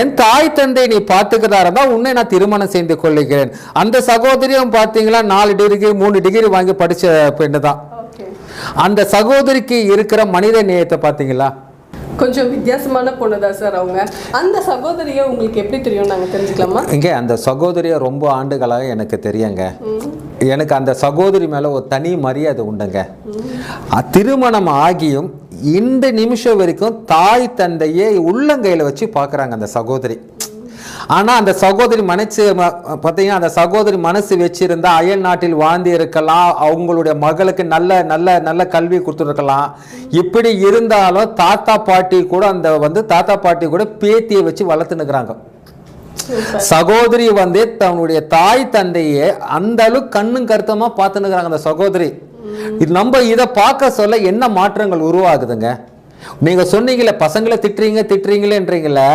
என் தாய் தந்தை நீ பார்த்துக்கிறதா இருந்தால் உன்னை நான் திருமணம் செய்து கொள்ளுகிறேன். அந்த சகோதரியும் பார்த்தீங்களா நாலு டிகிரி மூணு டிகிரி வாங்கி படிச்ச பெண்ணு தான் அந்த சகோதரிக்கு இருக்கிற மனித நேயத்தை பார்த்தீங்களா? கொஞ்சம் வித்தியாசமான பொண்ணு தான் சார் அவங்க. அந்த சகோதரியை உங்களுக்கு எப்படி தெரியும் நாங்க தெரிஞ்சுக்கலாமா? இங்கே அந்த சகோதரியை ரொம்ப ஆண்டுகளாக எனக்கு தெரியுங்க. எனக்கு அந்த சகோதரி மேலே ஒரு தனி மரியாதை உண்டுங்க. திருமணம் ஆகியும் இந்த நிமிஷம் வரைக்கும் தாய் தந்தையே உள்ளங்கையில் வச்சு பார்க்குறாங்க அந்த சகோதரி. ஆனால் அந்த சகோதரி மனசு பார்த்தீங்கன்னா அந்த சகோதரி மனசு வச்சிருந்தா அயல் நாட்டில் வாழ்ந்து இருக்கலாம் அவங்களுடைய மகளுக்கு நல்ல நல்ல நல்ல கல்வி கொடுத்துருக்கலாம். இப்படி இருந்தாலும் தாத்தா பாட்டி கூட அந்த வந்து தாத்தா பாட்டி கூட பேத்தியை வச்சு வளர்த்துனுக்குறாங்க சகோதரி வந்து தன்னுடைய தாய் தந்தையை அந்த அளவுக்கு கண்ணும் கருத்தமா பார்த்துனுக்குறாங்க அந்த சகோதரி. நம்ம இதை பார்க்க சொல்ல என்ன மாற்றங்கள் உருவாகுதுங்க? நீங்க சொன்னீங்களே பசங்களை திட்டுறீங்க திட்டுறீங்களேன்றீங்களே